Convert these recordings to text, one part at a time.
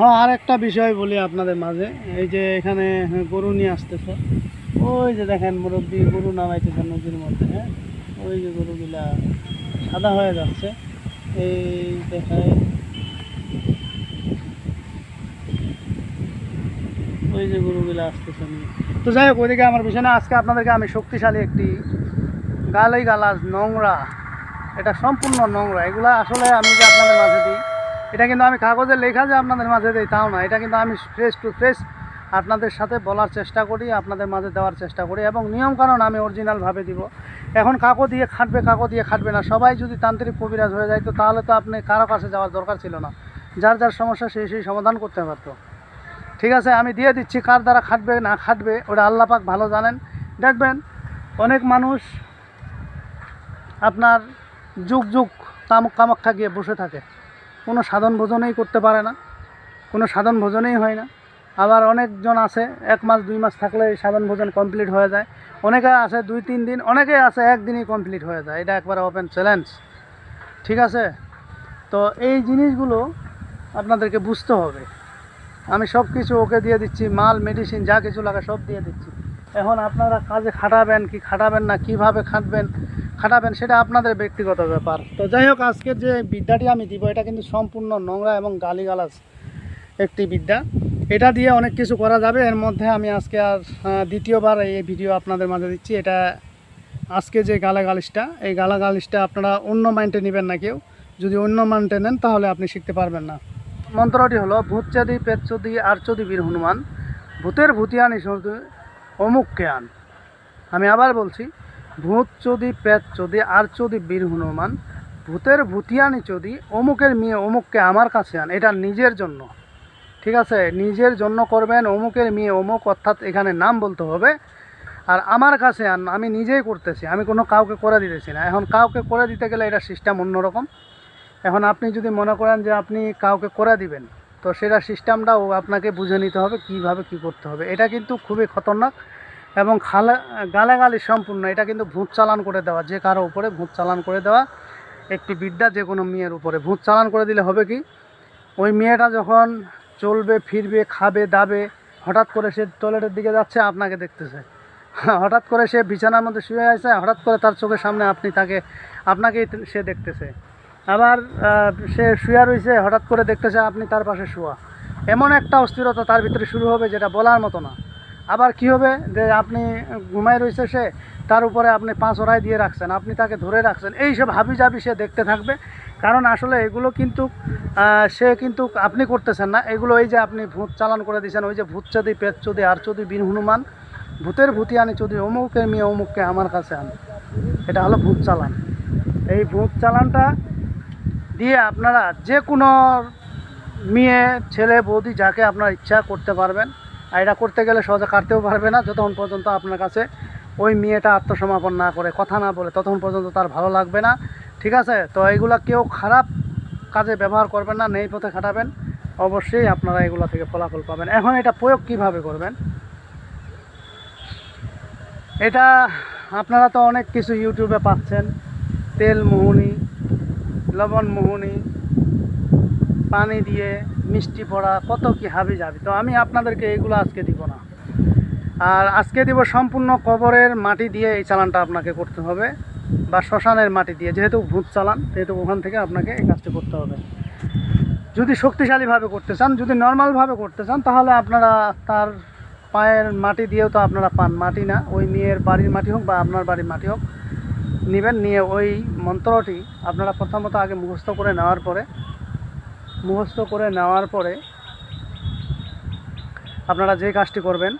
হ্যাঁ আর একটা বিষয় বলি আপনাদের মাঝে। এই যে এখানে হ্যাঁ, গরু নিয়ে আসতেছে। ওই যে দেখেন মুরব্বী গরু নামাইতেছে নদীর মধ্যে হ্যাঁ। ওই যে গরুগুলা সাদা হয়ে যাচ্ছে। এই দেখায় ওই যে গরুগুলা আসতেছে তো যাই হোক ওইদিকে আমার বিষয় না আজকে আপনাদেরকে আমি শক্তিশালী একটি গালাই গালাজ নোংরা এটা সম্পূর্ণ নোংরা। এগুলা আসলে আমি যে আপনাদের মাঝে দিই এটা কিন্তু আমি কাগজে লেখা যে আপনাদের মাঝে দিই, তাও না। এটা কিন্তু আমি ফ্রেশ টু ফ্রেশ আপনাদের সাথে বলার চেষ্টা করি, আপনাদের মাঝে দেওয়ার চেষ্টা করি এবং নিয়মকানুন আমি অরিজিনালভাবে দিব। এখন কাকো দিয়ে খাটবে, কাকো দিয়ে খাটবে না। সবাই যদি তান্ত্রিক কবিরাজ হয়ে যায়, তো তাহলে তো আপনি কারও কাছে যাওয়ার দরকার ছিল না। যার যার সমস্যা সেই সেই সমাধান করতে পারতো। ঠিক আছে, আমি দিয়ে দিচ্ছি। কার দ্বারা খাটবে, না খাটবে, ওটা আল্লাহ পাক ভালো জানেন। দেখবেন, অনেক মানুষ আপনার যুগ যুগ তামুক কামাক্ষা গিয়ে বসে থাকে। কোনো সাধন ভোজনেই করতে পারে না, কোনো সাধন ভোজনেই হয় না। আবার অনেকজন আছে, এক মাস, দুই মাস থাকলে সাধন ভোজন কমপ্লিট হয়ে যায়। অনেকে আছে দুই, তিন দিন, অনেকে আছে একদিনই কমপ্লিট হয়ে যায়। এটা একবারে ওপেন চ্যালেঞ্জ ঠিক আছে? তো এই জিনিসগুলো আপনাদেরকে বুঝতে হবে। আমি সব কিছু ওকে দিয়ে দিচ্ছি, মাল মেডিসিন যা কিছু লাগে সব দিয়ে দিচ্ছি। এখন আপনারা কাজে খাটাবেন কি খাটাবেন না, কীভাবে খাটবেন খাটাবেন, সেটা আপনাদের ব্যক্তিগত ব্যাপার। তো যাই হোক, আজকের যে বিদ্যাটি আমি দিব, এটা কিন্তু সম্পূর্ণ নোংরা এবং গালিগালাজ একটি বিদ্যা। এটা দিয়ে অনেক কিছু করা যাবে, এর মধ্যে আমি আজকে আর দ্বিতীয়বার এই ভিডিও আপনাদের মাঝে দিচ্ছি। এটা আজকে যে গালাগালিশটা, এই গালাগালিশটা আপনারা অন্য মাইন্ডে নেবেন না কেউ। যদি অন্য মাইন্ডে নেন, তাহলে আপনি শিখতে পারবেন না। মন্ত্রটি হলো ভূতচাদি পেতচদি আরচদি বীর হনুমান। ভূতের ভূতিয়ানি শুধু অমুককে আন আমি আবার বলছি ভূত চদি পেত চদি আর চদি বীর হনুমান, ভূতের ভূতিয়ানি চদি অমুকের মেয়ে অমুককে আমার কাছে আন, এটা নিজের জন্য। ঠিক আছে? নিজের জন্য করবেন, অমুকের মেয়ে অমুক, অর্থাৎ এখানে নাম বলতে হবে। আর আমার কাছে আন, আমি নিজেই করতেছি, আমি কোনো কাউকে করে দিতেছি না। এখন কাউকে করে দিতে গেলে এটা সিস্টেম অন্যরকম। এখন আপনি যদি মনে করেন যে আপনি কাউকে করে দিবেন, তো সেটা সিস্টেমটাও আপনাকে বুঝে নিতে হবে, কীভাবে কি করতে হবে। এটা কিন্তু খুবই খতরনাক। এবং খালা, গালাগালি সম্পূর্ণ, এটা কিন্তু ভূত চালান করে দেওয়া, যে কারও উপরে ভূত চালান করে দেওয়া, একটি বিদ্যা যে কোনো মেয়ের উপরে। ভূত চালান করে দিলে হবে কি? ওই মেয়েটা যখন চলবে, ফিরবে, খাবে, দাবে, হঠাৎ করে সে টয়লেটের দিকে যাচ্ছে, আপনাকে দেখতেছে। হঠাৎ করে সে বিছানার মধ্যে শুয়ে আছে, হঠাৎ করে তার চোখের সামনে আপনি তাকে, আপনাকেই সে দেখতেছে। আবার সে শুয়া রয়েছে হঠাৎ করে দেখতেছে আপনি তার পাশে শোয়া। এমন একটা অস্থিরতা তার ভিতরে শুরু হবে যেটা বলার মতো না। আবার কি হবে? যে আপনি ঘুমায় রয়েছে সে, তার উপরে আপনি পাঁচ ওরাই দিয়ে রাখছেন, আপনি তাকে ধরে রাখছেন, এই এইসব হাবি জাবি সে দেখতে থাকবে। কারণ আসলে এগুলো কিন্তু সে কিন্তু আপনি করতেছেন না। এগুলো এই যে আপনি ভূত চালান করে দিয়েছেন, ওই যে ভূত চদি পেট চদি, আর চদি বিন হনুমান, ভূতের ভূতি আনি চদি অমুকের মেয়ে অমুককে আমার কাছে আন। এটা হলো ভূত চালান। এই ভূত চালানটা দিয়ে আপনারা যে কোনো মেয়ে, ছেলে, বৌদি যাকে আপনার ইচ্ছা করতে পারবেন আর এটা করতে গেলে সহজে কাটতেও পারবে না যতক্ষণ পর্যন্ত আপনার কাছে ওই মেয়েটা আত্মসমর্পণ না করে, কথা না বলে, ততক্ষণ পর্যন্ত তার ভালো লাগবে না। ঠিক আছে? তো এইগুলা কেউ খারাপ কাজে ব্যবহার করবেন না, নেই পথে খাটাবেন। অবশ্যই আপনারা এগুলো থেকে ফলাফল পাবেন। এখন এটা প্রয়োগ কীভাবে করবেন? এটা আপনারা তো অনেক কিছু ইউটিউবে পাচ্ছেন। তেল মোহনি, লবণ মোহনি, পানি দিয়ে মিষ্টি পড়া কত কি হাবি যাবি? তো আমি আপনাদেরকে এইগুলো আজকে দিব না। আর আজকে দিব সম্পূর্ণ কবরের মাটি দিয়ে এই চালানটা আপনাকে করতে হবে, বা শ্মশানের মাটি দিয়ে, যেহেতু ভূত চালান, সেহেতু ওখান থেকে আপনাকে এই কাজটা করতে হবে। যদি শক্তিশালীভাবে করতে চান, যদি নর্মালভাবে করতে চান, তাহলে আপনারা তার পায়ের মাটি দিয়েও তো আপনারা পান। মাটি না, ওই মেয়ের বাড়ির মাটি হোক বা আপনার বাড়ির মাটি হোক, নেবেন, নিয়ে ওই মন্ত্রটি আপনারা প্রথমত আগে মুখস্থ করে নেওয়ার পরে মুখস্থ করে নেওয়ার পরে আপনারা যে কাজটি করবেন,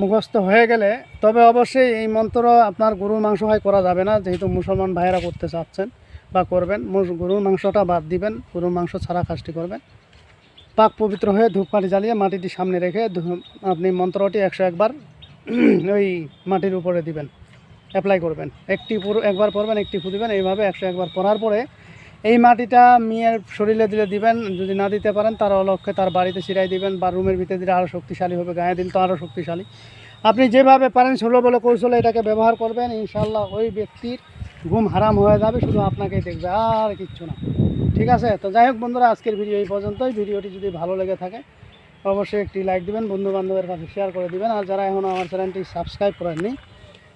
মুখস্থ হয়ে গেলে তবে অবশ্যই এই মন্ত্র আপনার গরুর মাংস হয় করা যাবে না। যেহেতু মুসলমান ভাইয়েরা করতে চাচ্ছেন বা করবেন গরুর মাংসটা বাদ দিবেন, গরুর মাংস ছাড়া কাজটি করবেন। পাক পবিত্র হয়ে ধূপকাঠি জ্বালিয়ে মাটিটি সামনে রেখে আপনি মন্ত্রটি একশো একবার ওই মাটির উপরে দিবেন, অ্যাপ্লাই করবেন। একটি পুরো একবার পরবেন, একটি ফু দিবেন এইভাবে একশো একবার পরার পরে এই মাটিটা মেয়ের শরীরে দিলে দিবেন, যদি না দিতে পারেন, তার অলক্ষে তার বাড়িতে ছিড়াই দিবেন বা রুমের ভিতরে দিলে আরও শক্তিশালী হবে, গায়ে দিলে তো আরও শক্তিশালী। আপনি যেভাবে পারেন ষোলো বলে কৌশলে এটাকে ব্যবহার করবেন ইনশাল্লাহ ওই ব্যক্তির ঘুম হারাম হয়ে যাবে, শুধু আপনাকেই দেখবে, আর কিচ্ছু না। ঠিক আছে? তো যাই হোক বন্ধুরা, আজকের ভিডিও এই পর্যন্তই। ভিডিওটি যদি ভালো লেগে থাকে, অবশ্যই একটি লাইক দিবেন বন্ধু বান্ধবের কাছে শেয়ার করে দিবেন। আর যারা এখনও আমার চ্যানেলটি সাবস্ক্রাইব করেননি